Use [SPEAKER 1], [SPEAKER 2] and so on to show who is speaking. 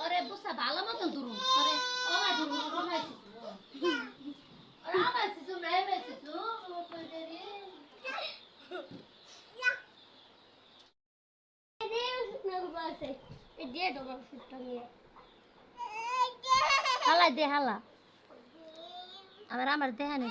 [SPEAKER 1] ওরে বুসা ভালো মতন দুরু ওরে হালা দে হালা। আমার আমার দেহা নেই